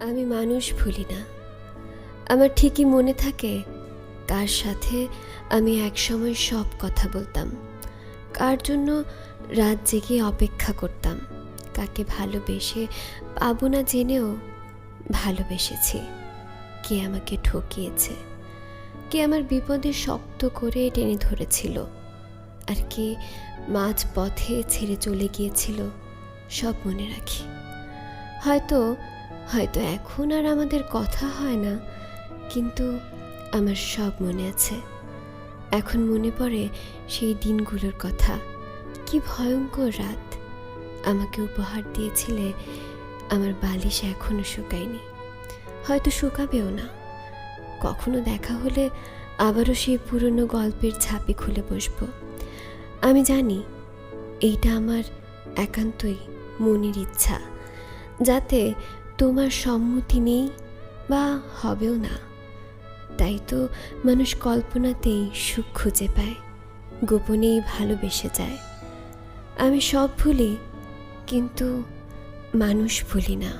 আমি মানুষ ভুলি না। আমার ঠিকই মনে থাকে কার সাথে আমি একসময় সব কথা বলতাম। কার জন্য রাত জেগে অপেক্ষা করতাম? কাকে ভালোবেসে পাবো না জেনেও ভালোবেসেছি। কে আমাকে ঠকিয়েছে? কে আমার বিপদে শক্ত করে টেনে ধরেছিল? আর কে মাঝ পথে ছেড়ে চলে গিয়েছিল? সব মনে রাখি। হয়তো হয়তো এখন আর আমাদের কথা হয় না, কিন্তু আমার সব মনে আছে। এখন মনে পড়ে সেই দিনগুলোর কথা। কি ভয়ঙ্কর রাত। আমাকে উপহার দিয়েছিলে, আমার বালিশ এখনও শুকায়নি। হয়তো শুকাবেও না। কখনো দেখা হলে আবারও সেই পুরনো গল্পের ছাপে খুলে বসব। আমি জানি, এইটা আমার একান্তই মনের ইচ্ছা। যাতে তোমার সম্মতি নেই বা হবেও না। তাই তো মানুষ কল্পনাতেই সুখ খুঁজে পায়, গোপনেই ভালোবেসে যায়। আমি সব ভুলি, কিন্তু মানুষ ভুলি না।